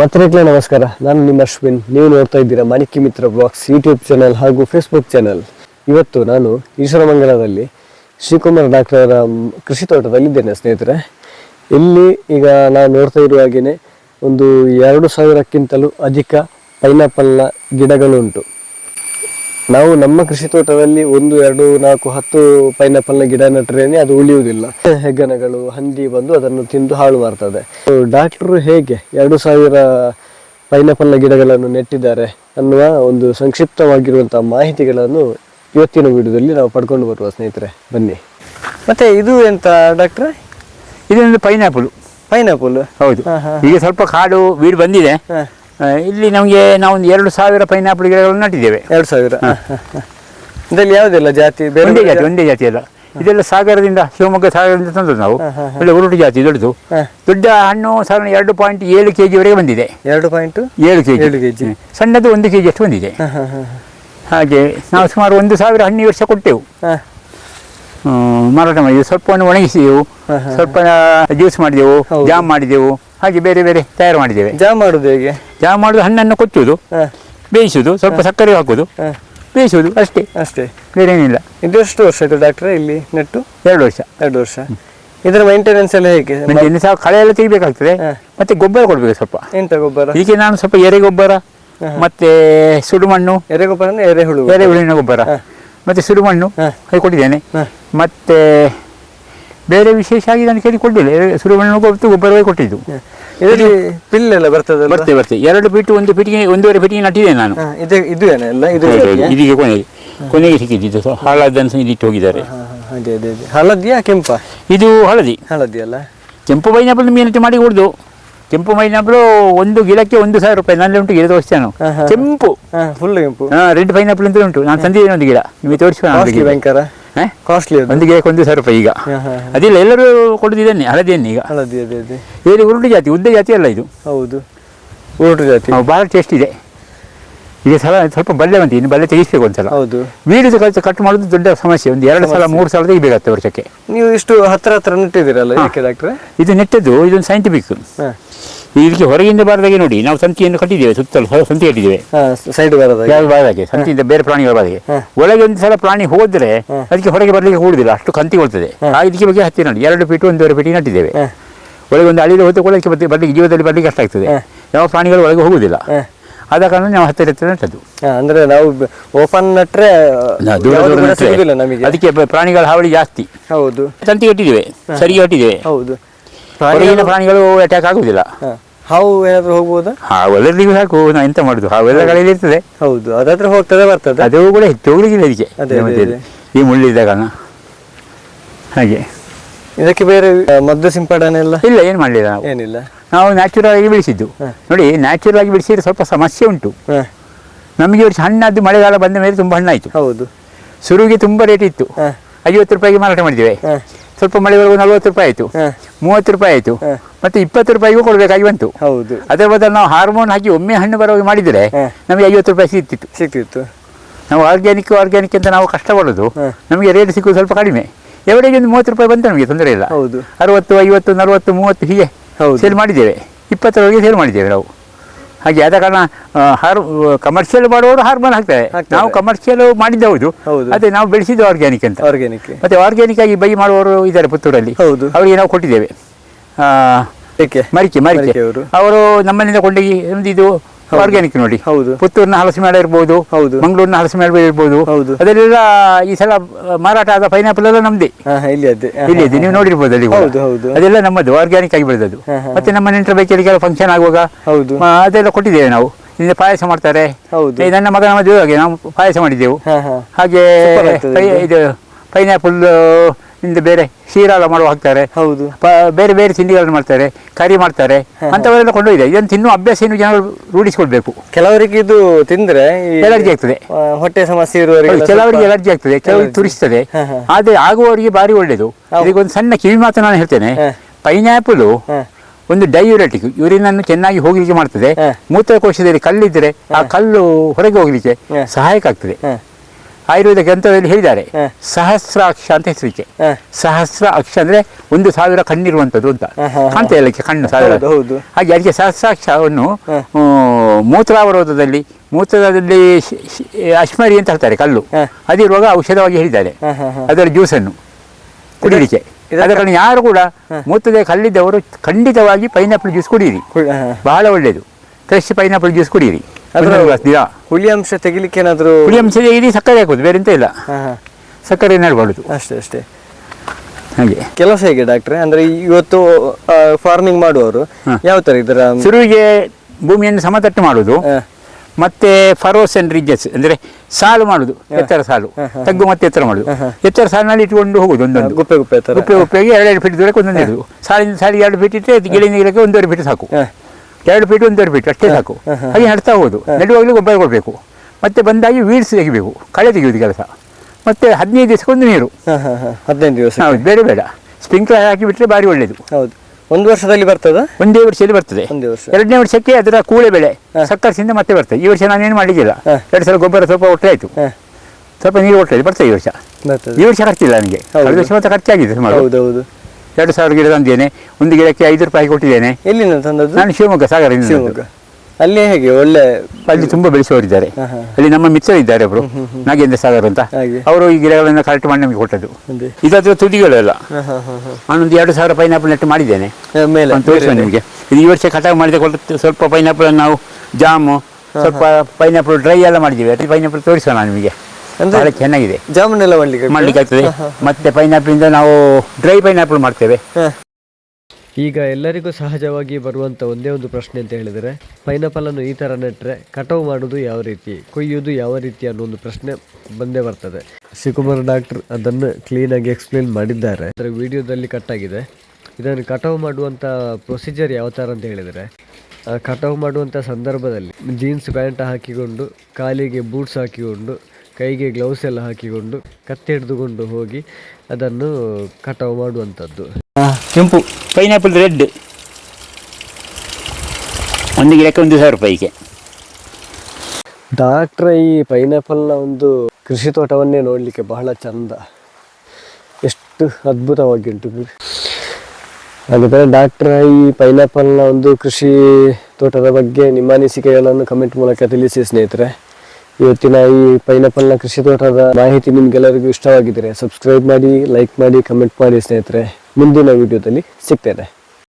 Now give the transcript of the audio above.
ಮತ್ತೊಮ್ಮೆ ನಮಸ್ಕಾರ. ನಾನು ನಿಮ್ಮ ಅಶ್ವಿನ್. ನೀವು ನೋಡ್ತಾ ಇದ್ದೀರಾ Manikya Mitra blogs YouTube channel ಹಾಗೂ ಫೇಸ್ಬುಕ್ ಚಾನಲ್ ಇವತ್ತು ನಾನು ಈಶ್ವರಮಂಗಲದಲ್ಲಿ ಶ್ರೀಕುಮಾರ್ ಡಾಕ್ಟರ್ ಕೃಷಿ ತೋಟದಲ್ಲಿದ್ದೇನೆ ಸ್ನೇಹಿತರೆ. ಇಲ್ಲಿ ಈಗ ನಾನು ನೋಡ್ತಾ ಇರುವ ಹಾಗೆಯೇ ಒಂದು ಎರಡು ಸಾವಿರಕ್ಕಿಂತಲೂ ಅಧಿಕ ಪೈನಾಪಲ್ನ ಗಿಡಗಳುಂಟು. ನಾವು ನಮ್ಮ ಕೃಷಿ ತೋಟದಲ್ಲಿ ಒಂದು ಎರಡು ನಾಲ್ಕು ಹತ್ತು ಪೈನಾಪಲ್ನ ಗಿಡ ನೆಟ್ಟರೇನೆ ಅದು ಉಳಿಯುವುದಿಲ್ಲ. ಹೆಗ್ಗನಗಳು ಹಂದಿ ಬಂದು ಅದನ್ನು ತಿಂದು ಹಾಳು ಮಾಡ್ತದೆ. ಡಾಕ್ಟರ್ ಹೇಗೆ ಎರಡು ಸಾವಿರ ಪೈನಾಪಲ್ನ ಗಿಡಗಳನ್ನು ನೆಟ್ಟಿದ್ದಾರೆ ಅನ್ನುವ ಒಂದು ಸಂಕ್ಷಿಪ್ತವಾಗಿರುವಂತಹ ಮಾಹಿತಿಗಳನ್ನು ಇವತ್ತಿನ ವಿಡಿಯೋದಲ್ಲಿ ನಾವು ಪಡ್ಕೊಂಡು ಬರುವ ಸ್ನೇಹಿತರೆ ಬನ್ನಿ. ಮತ್ತೆ ಇದು ಎಂತ ಡಾಕ್ಟ್ರೆ ಇದೊಂದು ಪೈನಾಪಲ್ ಪೈನಾಪಲ್ ಹೌದು. ಈಗ ಸ್ವಲ್ಪ ಕಾಡು ಬೀಡು ಬಂದಿದೆ. ಇಲ್ಲಿ ನಮಗೆ ನಾವು ಒಂದು ಎರಡು ಸಾವಿರ ಪೈನಾಪಲ್ ಗಿಡಗಳನ್ನು ನಟ್ಟಿದ್ದೇವೆ. ಎರಡು ಸಾವಿರ. ಇದರಲ್ಲಿ ಯಾವುದೆಲ್ಲ ಜಾತಿ? ಒಂದೇ ಜಾತಿ ಒಂದೇ ಜಾತಿ ಅಲ್ಲ ಇದೆಲ್ಲ ಸಾಗರದಿಂದ ಶಿವಮೊಗ್ಗ ಸಾಗರದಿಂದ ತಂದದ್ದು ನಾವು. ಒಳ್ಳೆ ಉರುಟು ಜಾತಿ ದೊಡ್ಡದು. ದೊಡ್ಡ ಹಣ್ಣು ಸಾಧಾರಣ ಎರಡು ಪಾಯಿಂಟ್ ಏಳು ಕೆ ಜಿವರೆಗೆ ಬಂದಿದೆ. ಎರಡು ಪಾಯಿಂಟ್ ಏಳು ಕೆ ಏಳು ಕೆ ಜಿ ಸಣ್ಣದು ಒಂದು ಕೆ ಜಿ ಅಷ್ಟು ಬಂದಿದೆ. ಹಾಗೆ ನಾವು ಸುಮಾರು ಒಂದು ಸಾವಿರ ಹಣ್ಣು ಈ ವರ್ಷ ಕೊಟ್ಟೆವು. ಮಾರಾಟ ಮಾಡಿದೆವು. ಸ್ವಲ್ಪ ಒಣಗಿಸಿದೆವು. ಸ್ವಲ್ಪ ಜ್ಯೂಸ್ ಮಾಡಿದೆವು ಜಾಮ್ ಮಾಡಿದೆವು. ಹಾಗೆ ಬೇರೆ ಬೇರೆ ತಯಾರು ಮಾಡಿದ್ದೇವೆ. ಜಾಮ್ ಮಾಡುದು ಹೇಗೆ? ಜಾಮ್ ಮಾಡುದು ಹಣ್ಣನ್ನು ಕೊಚ್ಚುವುದು ಬೇಯಿಸುದು ಬೇಯಿಸುವುದು ಸ್ವಲ್ಪ ಸಕ್ಕರೆ ಹಾಕುದು ಬೇಯಿಸುದು ಬೇಯಿಸುವುದು ಅಷ್ಟೇ. ಅಷ್ಟೇ. ಬೇರೆ ಏನಿಲ್ಲ. ಇದು ಎಷ್ಟು ವರ್ಷ ಆಯ್ತು ಡಾಕ್ಟರ್ ಇಲ್ಲಿ ನೆಟ್ಟು? ಎರಡು ವರ್ಷ. ಎರಡು ವರ್ಷ. ಇದರ ಮೇಂಟೆನೆನ್ಸ್ ಎಲ್ಲ ಹೇಗೆ? ಮತ್ತೆ ಇನ್ನು ಸಹ ಕಳೆ ಎಲ್ಲ ತೆಗಿಬೇಕಾಗ್ತದೆ. ಹಾ. ಮತ್ತೆ ಗೊಬ್ಬರ ಕೊಡ್ಬೇಕು ಸ್ವಲ್ಪ. ಎಂತ ಗೊಬ್ಬರ? ಈಗ ನಾನು ಸ್ವಲ್ಪ ಎರೆ ಗೊಬ್ಬರ ಮತ್ತೆ ಸುಡುಮಣ್ಣು ಎರೆ ಅಂದ್ರೆ ಎರೆ ಎರೆಹುಳಿನ ಗೊಬ್ಬರ. ಹಾ. ಮತ್ತೆ ಸುಡುಮಣ್ಣು ಕೈ ಹಾಗೆ ಕೊಟ್ಟಿದ್ದೇನೆ. ಹಾ. ಮತ್ತೆ ಬೇರೆ ವಿಶೇಷ ಆಗಿ ನಾನು ಕೇಳಿ ಕೊಟ್ಟಿಲ್ಲ ಎರೆ- ಸುಡುಮಣ್ಣು ಗೊತ್ತು ಗೊಬ್ಬರವೇ ಕೊಟ್ಟಿದ್ದು. ಇದರಲ್ಲಿ ಪಿಲ್ ಎಲ್ಲ ಬರ್ತದೆ ಬರ್ತೇವೆ ಬರ್ತೇವೆ ಎರಡು ಬಿಟ್ಟು ಒಂದು ಫೀಟಿಗೆ ಒಂದೂವರೆ ಫೀಟಿಗೆ ನಟ್ಟಿದೆ ನಾನು. ಇದು ಇದು ಎಲ್ಲ ಇದೀಗ ಕೊನೆಗೆ ಕೊನೆಗೆ ಸಿಕ್ಕಿದ್ದು. ಹಾಳಾದ್ದನ್ನು ಸಹ ಇದಿಟ್ಟು ಹೋಗಿದ್ದಾರೆ. ಹಾ, ಹಾ, ಅದೇ ಅದೇ ಅದೇ. ಹಳದಿಯಾ ಕೆಂಪ? ಇದು ಹಳದಿ. ಹಳದಿ ಅಲ್ಲ? ಕೆಂಪು ಪೈನಾಪಲ್ ಮೀನಟ್ಟು ಮಾಡಿ ಕೊಡ್ದು. ಕೆಂಪು ಪೈನಾಪಲ್ ಒಂದು ಗಿಡಕ್ಕೆ ಒಂದು ಸಾವಿರ ರೂಪಾಯಿ. ನಾನು ಉಂಟು ಗಿಡ ತೋರಿಸ್ತೇನೆ ನಾನು. ಕೆಂಪು. ಹಾ ಫುಲ್ ಕೆಂಪು. ರೆಡ್ ಪೈನಾಪಲ್ ಅಂತ ಉಂಟು. ನಾನು ತಂದಿದ್ದೇನೆ ಒಂದು ಗಿಡ. ನಿಮಗೆ ತೋರಿಸ್ಕೊಂಡು ಭಯಂಕರ ಕಾಸ್ಟ್ಲಿ ಒಂದಿಗೆ ಒಂದು ಸಾವಿರ ರೂಪಾಯಿ ಈಗ. ಅದಿಲ್ಲ ಎಲ್ಲರೂ ಕೊಡುದಿದ್ದೇನೆ ಹಳದಿಯನ್ನು ಈಗ. ಹಳದಿ ಅದೇ ಅದೇ. ಇದು ಉರುಟು ಜಾತಿ ಉದ್ದ ಜಾತಿ ಅಲ್ಲ ಇದು. ಹೌದು. ಉರುಟು ಜಾತಿ. ಭಾಳ ಟೇಸ್ಟ್ ಇದೆ. ಈಗ ಸಲ ಸ್ವಲ್ಪ ಬಲ್ಲೆ ಬಂತು ಇನ್ನು ಬಲ್ಲೆ ತೆಗಿಸ್ಬೇಕು ಒಂದ್ಸಲ. ಹೌದು. ವೀಡಿಯೋದು ಖರ್ಚು ಕಟ್ ಮಾಡೋದು ದೊಡ್ಡ ಸಮಸ್ಯೆ ಒಂದು ಎರಡು ಸಲ ಮೂರು ಸಲ ತೆಗಿಬೇಕಾಗ್ತದೆ ವರ್ಷಕ್ಕೆ. ನೀವು ಇಷ್ಟು ಹತ್ರ ಹತ್ರ ನೆಟ್ಟಿದ್ದೀರಲ್ಲ ಯಾಕೆ ಡಾಕ್ಟ್ರೆ ಇದು ನೆಟ್ಟದ್ದು ಇದೊಂದು ಸೈಂಟಿಫಿಕ್ ಇದಕ್ಕೆ ಹೊರಗಿಂದ ಬಾರದಾಗೆ ನೋಡಿ ನಾವು ಸಂತಿಯನ್ನು ಕಟ್ಟಿದ್ದೇವೆ ಸುತ್ತಲೂ ಸಂತಿ ಕಟ್ಟಿದ್ದೇವೆ. ಸೈಡ್ ಬಾರದಾಗೆ ಸಂತಿಯಿಂದ ಬೇರೆ ಪ್ರಾಣಿಗಳ ಬಾರದಾಗೆ. ಒಳಗೆ ಒಂದು ಸಲ ಪ್ರಾಣಿ ಹೋದ್ರೆ ಅದಕ್ಕೆ ಹೊರಗೆ ಬರಲಿಕ್ಕೆ ಕೂಡುದಿಲ್ಲ ಅಷ್ಟು ಕಂತಿ ಕಂತಿಕೊಳ್ತದೆ ಆ ಇದಕ್ಕೆ ಬಗ್ಗೆ ಹತ್ತಿರ ನೋಡಿ ಎರಡು ಫೀಟು ಒಂದೂವರೆ ಫೀಟಿಗೆ ನಟ್ಟಿದ್ದೇವೆ. ಒಳಗೆ ಒಂದು ಅಳಿಲು ಹೋದ ಕೂಡ ಬರ್ಲಿಕ್ಕೆ ಬರ್ಲಿಕ್ಕೆ ಜೀವದಲ್ಲಿ ಬರ್ಲಿಕ್ಕೆ ಕಷ್ಟ ಆಗ್ತದೆ. ಯಾವ ಪ್ರಾಣಿಗಳು ಒಳಗೆ ಹೋಗುದಿಲ್ಲ. ಆದ ಕಾರಣ ನಾವು ಹತ್ತಿರ ಹತ್ತಿರ ನಟ್ಟದ್ದು. ಅಂದ್ರೆ ನಾವು ಓಪನ್ ನಟ್ರೆ ದೂರ ದೂರ ನಮಗೆ. ಅದಕ್ಕೆ ಪ್ರಾಣಿಗಳ ಹಾವಳಿ ಜಾಸ್ತಿ. ಹೌದು. ತಂತಿ ಕಟ್ಟಿದ್ದೇವೆ ಸರಿ ಕಟ್ಟಿದ್ದೇವೆ. ಹೌದು. ಹೊರಗಿನ ಪ್ರಾಣಿಗಳು ಅಟ್ಯಾಕ್ ಆಗುದಿಲ್ಲ ಹೌದು ಹಾವು ಏನಾದ್ರು ಹೋಗ್ಬೋದಾ? ಹಾವೆಲ್ಲರಿಗೂ ಸಾಕು ನಾ ಎಂತ ಮಾಡುದು? ಹಾವೆಲ್ಲ ಕಡೆಯಲ್ಲಿ ಇರ್ತದೆ ಹೌದು. ಅದತ್ರ ಹೋಗ್ತದೆ ಬರ್ತದೆ. ಅದು ಕೂಡ ಹೆಚ್ಚು ಹೋಗ್ಲಿಕ್ಕಿಲ್ಲ ಇದಕ್ಕೆ ಅದೇ, ಅದೇ, ಮತ್ತೆ ಅದೇ. ಈ ಮುಳ್ಳಿದ್ದ ಕಾರಣ ಹಾಗೆ. ಇದಕ್ಕೆ ಬೇರೆ ಮದ್ದು ಸಿಂಪಡಣೆ ಎಲ್ಲ? ಇಲ್ಲ ಏನು ಮಾಡಲಿಲ್ಲ ನಾವು. ಏನಿಲ್ಲ. ನಾವು ನ್ಯಾಚುರಲ್ ಆಗಿ ಬಿಡಿಸಿದ್ದು ನೋಡಿ ನ್ಯಾಚುರಲ್ ಆಗಿ ಬಿಡಿಸಿದ್ರೆ ಸ್ವಲ್ಪ ಸಮಸ್ಯೆ ಉಂಟು. ನಮಗೆ ವರ್ಷ ಹಣ್ಣಾದ್ದು ಮಳೆಗಾಲ ಬಂದ ಮೇಲೆ ತುಂಬ ಹಣ್ಣಾಯಿತು. ಹೌದು. ಶುರುವಿಗೆ ತುಂಬ ರೇಟ್ ಇತ್ತು. ಐವತ್ತು ರೂಪಾಯಿಗೆ ಮಾರಾಟ ಮಾಡಿದ್ದೇವೆ. ಸ್ವಲ್ಪ ಮಳೆ ಬರುವ ನಲ್ವತ್ತು ರೂಪಾಯಿ ಆಯಿತು. ಮೂವತ್ತು ರೂಪಾಯಿ ಆಯಿತು. ಮತ್ತೆ ಇಪ್ಪತ್ತು ರೂಪಾಯಿಗೂ ಕೊಡಬೇಕಾಗಿ ಬಂತು. ಹೌದು. ಅದರ ಬದಲು ನಾವು ಹಾರ್ಮೋನ್ ಹಾಕಿ ಒಮ್ಮೆ ಹಣ್ಣು ಬರುವಾಗ ಮಾಡಿದರೆ ನಮಗೆ ಐವತ್ತು ರೂಪಾಯಿ ಸಿಗ್ತಿತ್ತು. ಸಿಗ್ತಿತ್ತು. ನಾವು ಆರ್ಗ್ಯಾನಿಕ್ ಆರ್ಗ್ಯಾನಿಕ್ ಅಂತ ನಾವು ಕಷ್ಟಪಡೋದು. ನಮಗೆ ರೇಟ್ ಸಿಕ್ಕುದು ಸ್ವಲ್ಪ ಕಡಿಮೆ. ಎವರಿಗೆ ಒಂದು ಮೂವತ್ತು ರೂಪಾಯಿ ಬಂತು ನಮಗೆ ತೊಂದರೆ ಇಲ್ಲ. ಹೌದು. ಅರವತ್ತು ಐವತ್ತು ನಲವತ್ತು ಮೂವತ್ತು ಹೀಗೆ ಸೇಲ್ ಮಾಡಿದ್ದೇವೆ. ಇಪ್ಪತ್ತರವರೆಗೆ ಸೇಲ್ ಮಾಡಿದ್ದೇವೆ ನಾವು. ಹಾಗೆ ಆದ ಕಾರಣ ಹಾರ್ ಕಮರ್ಷಿಯಲ್ ಮಾಡುವವರು ಹಾರ್ಮೋನ್ ಹಾಕ್ತಾರೆ. ನಾವು ಕಮರ್ಷಿಯಲ್ ಮಾಡಿದ್ದು ಹೌದು. ಅದೇ ನಾವು ಬೆಳೆಸಿದ್ದು ಆರ್ಗ್ಯಾನಿಕ್ ಅಂತ. ಆರ್ಗ್ಯಾನಿಕ್ ಮತ್ತೆ ಆರ್ಗ್ಯಾನಿಕ್ ಆಗಿ ಬೈ ಮಾಡುವವರು ಇದ್ದಾರೆ ಪುತ್ತೂರಲ್ಲಿ. ಹೌದು. ಅವರಿಗೆ ನಾವು ಕೊಟ್ಟಿದ್ದೇವೆ. ಮರಿಕೆ ಮರಿಕೆ. ಅವರು ನಮ್ಮಲ್ಲಿಂದ ಕೊಂಡೋಗಿ ಒಂದು ಇದು ಆರ್ಗ್ಯಾನಿಕ್ ನೋಡಿ. ಹೌದು. ಪುತ್ತೂರಿನ ಹಲಸು ಮೇಳ ಇರ್ಬೋದು ಹೌದು. ಮಂಗಳೂರಿನ ಹಲಸು ಮೇಳ ಇರ್ಬೋದು. ಹೌದು. ಅದೆಲ್ಲ ಈ ಸಲ ಮಾರಾಟ ಆದ ಪೈನಾಪಲ್ ಎಲ್ಲ ನಮ್ದೇ. ಇಲ್ಲಿ ಇದೆ ನೀವು ನೋಡಿರ್ಬೋದು ಅಲ್ಲಿ ಹೌದು ಹೌದು. ಅದೆಲ್ಲ ನಮ್ಮದು ಆರ್ಗ್ಯಾನಿಕ್ ಆಗಿ ಬೆಳೆದದ್ದು. ಮತ್ತೆ ನಮ್ಮ ನೆಂಟರ ಬೈಕರಿಗೆ ಫಂಕ್ಷನ್ ಆಗುವಾಗ ಹೌದು. ಅದೆಲ್ಲ ಕೊಟ್ಟಿದ್ದೇವೆ ನಾವು. ಇಲ್ಲಿ ಪಾಯಸ ಮಾಡ್ತಾರೆ. ಹೌದು. ನನ್ನ ಮಗನ ಹಾಗೆ ನಾವು ಪಾಯಸ ಮಾಡಿದ್ದೆವು. ಹಾಗೆ. ಇದು. ಪೈನಾಪಲ್ ಇಂದ ಬೇರೆ ಶೀರಾಲ ಮಾಡುವ ಹಾಕ್ತಾರೆ. ಹೌದು. ಬೇರೆ ಬೇರೆ ತಿಂಡಿಗಳನ್ನು ಮಾಡ್ತಾರೆ ಕರಿ ಮಾಡ್ತಾರೆ ಅಂತವರೆಲ್ಲ ಕೊಂಡೊಯ್ದೆ ಇದನ್ನು ತಿನ್ನುವ ಅಭ್ಯಾಸ ಏನು ಜನರು ರೂಢಿಸಿಕೊಳ್ಬೇಕು. ಕೆಲವರಿಗೆ ಇದು ತಿಂದ್ರೆ ಎಲರ್ಜಿ ಆಗ್ತದೆ. ಹೊಟ್ಟೆ ಸಮಸ್ಯೆ ಇರುವವರಿಗೆ ಕೆಲವರಿಗೆ ಎಲರ್ಜಿ ಆಗ್ತದೆ ಕೆಲವರಿಗೆ ತುರಿಸ್ತದೆ. ಆದ್ರೆ ಆಗುವವರಿಗೆ ಬಾರಿ ಒಳ್ಳೇದು. ಇದಕ್ಕೊಂದು ಸಣ್ಣ ಕಿವಿ ಮಾತು ನಾನು ಹೇಳ್ತೇನೆ. ಪೈನಾಪಲ್ ಒಂದು ಡೈಯೂರೆಟಿಕ್ ಯೂರಿನ್ ಅನ್ನು ಚೆನ್ನಾಗಿ ಹೋಗ್ಲಿಕ್ಕೆ ಮಾಡ್ತದೆ. ಮೂತ್ರಕೋಶದಲ್ಲಿ ಕಲ್ಲಿದ್ರೆ ಆ ಕಲ್ಲು ಹೊರಗೆ ಹೋಗ್ಲಿಕ್ಕೆ. ಸಹಾಯಕ ಆಗ್ತದೆ. ಆಯುರ್ವೇದ ಗ್ರಂಥದಲ್ಲಿ ಹೇಳಿದ್ದಾರೆ ಸಹಸ್ರ ಸಹಸ್ರಾಕ್ಷ ಅಂತ ಹೆಸರಿಕೆ. ಸಹಸ್ರ ಅಕ್ಷ ಅಂದ್ರೆ ಒಂದು ಸಾವಿರ ಕಣ್ಣಿರುವಂತದ್ದು ಅಂತ ಅಂತ ಹೇಳಕ್ಕೆ ಹ. ಕಾಣ್ತಾ ಇಲ್ಲ ಕಣ್ಣು ಸಾವಿರ. ಹಾಗೆ ಅದಕ್ಕೆ ಸಹಸ್ರಾಕ್ಷವನ್ನು. ಮೂತ್ರಾವರೋಧದಲ್ಲಿ ಮೂತ್ರದಲ್ಲಿ ಅಶ್ಮರಿ ಅಂತ ಹೇಳ್ತಾರೆ ಕಲ್ಲು. ಅದಿರುವಾಗ ಔಷಧವಾಗಿ ಹೇಳಿದ್ದಾರೆ. ಅದರ ಜ್ಯೂಸನ್ನು ಕುಡಿಲಿಕ್ಕೆ ಅದರ ಕಾರಣ ಯಾರು ಕೂಡ ಮೂತ್ರದ ಕಲ್ಲಿದ್ದವರು ಖಂಡಿತವಾಗಿ ಪೈನಾಪಲ್ ಜ್ಯೂಸ್ ಕುಡಿಯಿರಿ. ಬಹಳ ಒಳ್ಳೆಯದು ಫ್ರೆಶ್ ಪೈನಾಪಲ್ ಜ್ಯೂಸ್ ಕುಡಿಯಿರಿ ದಿನ. ಹುಳಿ ಅಂಶ ತೆಗಿಲಿಕ್ಕೆ ಏನಾದರೂ ಹುಳಿ ಅಂಶ ಇಡೀ ಸಕ್ಕರೆ ಹಾಕೋದು ಬೇರೆ ಎಂತ ಇಲ್ಲ. ಸಕ್ಕರೆ ನಡ್ಬಾರ್ದು ಅಷ್ಟೇ ಅಷ್ಟೇ. ಹಾಗೆ. ಕೆಲಸ ಹೇಗೆ ಡಾಕ್ಟ್ರೆ? ಅಂದ್ರೆ ಇವತ್ತು ಫಾರ್ಮಿಂಗ್ ಮಾಡುವವರು ಯಾವ ತರ ಇದರ ಶುರುವಿಗೆ ಭೂಮಿಯನ್ನು ಸಮತಟ್ಟು ಮಾಡುವುದು ಮತ್ತೆ ಫರೋಸ್ ಅಂಡ್ ರಿಜಸ್ ಅಂದ್ರೆ ಸಾಲು ಮಾಡುದು ಎತ್ತರ ಸಾಲು. ತಗ್ಗು ಮತ್ತೆ ಎತ್ತರ ಮಾಡುದು. ಎತ್ತರ ಸಾಲಿನಲ್ಲಿ ಇಟ್ಕೊಂಡು ಹೋಗುದು ಒಂದೊಂದು. ಗುಪ್ಪೆ ಗುಪ್ಪೆ ತರ ಗುಪ್ಪೆಗೆ ಎರಡೆರಡು ಫೀಟ್ ದೂರಕ್ಕೆ ಒಂದೊಂದು ಸಾಲಿನ ಸಾಲಿಗೆ ಎರಡು ಫೀಟ್ ಇಟ್ಟರೆ ಗಿಳಿ ಗಿಡಕ್ಕೆ ಒಂದೂವರೆ ಫೀಟ್ ಸಾಕು. ಎರಡು ಫೀಟ್ ಒಂದೆರಡು ಫೀಟ್ ಅಷ್ಟೇ ಸಾಕು. ಹಾಗೆ ನಡ್ತಾ ಹೋಗುದು ನಡುವಾಗಲೂ ಗೊಬ್ಬರ ಕೊಡಬೇಕು. ಮತ್ತೆ ಬಂದಾಗಿ ವೀಡ್ಸ್ ತೆಗಿಬೇಕು. ಕಳೆ ತೆಗೆಯುವುದು ಕೆಲಸ. ಮತ್ತೆ ಹದಿನೈದು ದಿವಸಕ್ಕೊಂದು ನೀರು. ಹದಿನೈದು ದಿವಸ ಹೌದು ಬೇರೆ ಬೇಡ. ಸ್ಪ್ರಿಂಕ್ಲರ್ ಹಾಕಿ ಬಿಟ್ಟರೆ ಭಾರಿ ಒಳ್ಳೆಯದು ಹೌದು. ಒಂದು ವರ್ಷದಲ್ಲಿ ಬರ್ತದ? ಒಂದೇ ವರ್ಷದಲ್ಲಿ ಬರ್ತದೆ. ಎರಡನೇ ವರ್ಷಕ್ಕೆ ಅದರ ಕೂಳೆ ಬೆಳೆ ಸಕ್ಕರ್ಸಿಂದ ಮತ್ತೆ ಬರ್ತದೆ. ಈ ವರ್ಷ ನಾನೇನು ಮಾಡಲಿಕ್ಕಿಲ್ಲ. ಎರಡು ಸಲ ಗೊಬ್ಬರ ಸ್ವಲ್ಪ ಒಟ್ಟೆ ಆಯಿತು. ಸ್ವಲ್ಪ ನೀರು ಒಟ್ಟೆ ಬರ್ತದೆ ಈ ವರ್ಷ. ಈ ವರ್ಷ ಖರ್ಚಿಲ್ಲ ನನಗೆ. ವರ್ಷ ಮತ್ತೆ ಖರ್ಚಾಗಿದೆ ಸುಮಾರು. ಹೌದೌದು ಎರಡು ಸಾವಿರ ಗಿಡ ತಂದಿದ್ದೇನೆ. ಒಂದು ಗಿಡಕ್ಕೆ ಐದು ರೂಪಾಯಿ ಕೊಟ್ಟಿದ್ದೇನೆ. ಎಲ್ಲಿಂದ ತಂದದ್ದು? ನಾನು ಶಿವಮೊಗ್ಗ ಸಾಗರದಿಂದ ಶಿವಮೊಗ್ಗ. ಅಲ್ಲಿ ಹೇಗೆ? ಒಳ್ಳೆ ಅಲ್ಲಿ ತುಂಬಾ ಬೆಳೆಸುವವರಿದ್ದಾರೆ. ಅಲ್ಲಿ ನಮ್ಮ ಮಿತ್ರ ಇದ್ದಾರೆ ಒಬ್ರು ನಾಗೇಂದ್ರ ಸಾಗರ್ ಅಂತ. ಅವರು ಈ ಗಿಡಗಳನ್ನ ಕಲೆಕ್ಟ್ ಮಾಡಿ ನಮಗೆ ಕೊಟ್ಟದ್ದು. ಇದಾದ್ರೆ ತುದಿಗಳೆಲ್ಲ. ನಾನೊಂದು ಎರಡು ಸಾವಿರ ಪೈನಾಪಲ್ ನೆಟ್ಟು ಮಾಡಿದ್ದೇನೆ. ತೋರಿಸುವ ನಿಮಗೆ. ಇದು ಈ ವರ್ಷ ಕಟಾವು ಮಾಡಿದ ಕೊಟ್ಟು ಸ್ವಲ್ಪ ಪೈನಾಪಲ್ ನಾವು ಜಾಮು ಸ್ವಲ್ಪ ಪೈನಾಪಲ್ ಡ್ರೈ ಎಲ್ಲ ಮಾಡಿದ್ದೀವಿ. ಪೈನಾಪಲ್ ತೋರಿಸೋಣ ನಿಮಗೆ. ಬಹಳ ಚೆನ್ನಾಗಿದೆ. ಜಾಮೂನ್ ಎಲ್ಲ ಮಾಡ್ಲಿಕ್ಕೆ ಮಾಡ್ಲಿಕ್ಕೆ ಆಗ್ತದೆ. ಮತ್ತೆ ಪೈನಾಪಲ್ ಇಂದ ನಾವು ಡ್ರೈ ಪೈನಾಪಲ್ ಮಾಡ್ತೇವೆ. ಈಗ ಎಲ್ಲರಿಗೂ ಸಹಜವಾಗಿ ಬರುವಂಥ ಒಂದೇ ಒಂದು ಪ್ರಶ್ನೆ ಅಂತ ಹೇಳಿದರೆ ಪೈನಾಪಲ್ ಅನ್ನು ಈ ಥರ ನೆಟ್ಟರೆ ಕಟಾವು ಮಾಡೋದು ಯಾವ ರೀತಿ ಕೊಯ್ಯುವುದು ಯಾವ ರೀತಿ ಅನ್ನೋ ಒಂದು ಪ್ರಶ್ನೆ ಬಂದೇ ಬರ್ತದೆ. ಶಿವಕುಮಾರ್ ಡಾಕ್ಟರ್ ಅದನ್ನು ಕ್ಲೀನಾಗಿ ಎಕ್ಸ್ಪ್ಲೇನ್ ಮಾಡಿದ್ದಾರೆ. ಅದರ ವಿಡಿಯೋದಲ್ಲಿ ಕಟ್ ಆಗಿದೆ. ಇದನ್ನು ಕಟಾವು ಮಾಡುವಂಥ ಪ್ರೊಸೀಜರ್ ಯಾವ ಥರ ಅಂತ ಹೇಳಿದರೆ ಕಟಾವು ಮಾಡುವಂಥ ಸಂದರ್ಭದಲ್ಲಿ ಜೀನ್ಸ್ ಪ್ಯಾಂಟ್ ಹಾಕಿಕೊಂಡು ಕಾಲಿಗೆ ಬೂಟ್ಸ್ ಹಾಕಿಕೊಂಡು ಕೈಗೆ ಗ್ಲೌಸ್ ಎಲ್ಲ ಹಾಕಿಕೊಂಡು ಕತ್ತೆ ಹಿಡಿದುಕೊಂಡು ಹೋಗಿ ಅದನ್ನು ಕಟಾವು ಮಾಡುವಂಥದ್ದು. ಕೆಂಪು ಪೈನಾಪಲ್ ರೆಡ್ ಒಂದು ಗಿಡಕ್ಕೆ ಒಂದು ಸಾವಿರ ರೂಪಾಯಿಗೆ. ಡಾಕ್ಟ್ರ ಈ ಪೈನಾಪಲ್ನ ಒಂದು ಕೃಷಿ ತೋಟವನ್ನೇ ನೋಡಲಿಕ್ಕೆ ಬಹಳ ಚಂದ. ಎಷ್ಟು ಅದ್ಭುತವಾಗಿ ಉಂಟು ಹಾಗಾದರೆ ಡಾಕ್ಟ್ರ ಈ ಪೈನಾಪಲ್ನ ಒಂದು ಕೃಷಿ ತೋಟದ ಬಗ್ಗೆ ನಿಮ್ಮ ಅನಿಸಿಕೆಗಳನ್ನು ಕಮೆಂಟ್ ಮೂಲಕ ತಿಳಿಸಿ ಸ್ನೇಹಿತರೆ. ಇವತ್ತಿನ ಈ ಪೈನಾಪಲ್ನ ಕೃಷಿ ತೋಟದ ಮಾಹಿತಿ ನಿಮ್ಗೆಲ್ಲರಿಗೂ ಇಷ್ಟವಾಗಿದ್ದರೆ ಸಬ್ಸ್ಕ್ರೈಬ್ ಮಾಡಿ ಲೈಕ್ ಮಾಡಿ ಕಮೆಂಟ್ ಮಾಡಿ ಸ್ನೇಹಿತರೆ. ಮುಂದಿನ ವಿಡಿಯೋದಲ್ಲಿ ಸಿಗ್ತೇನೆ.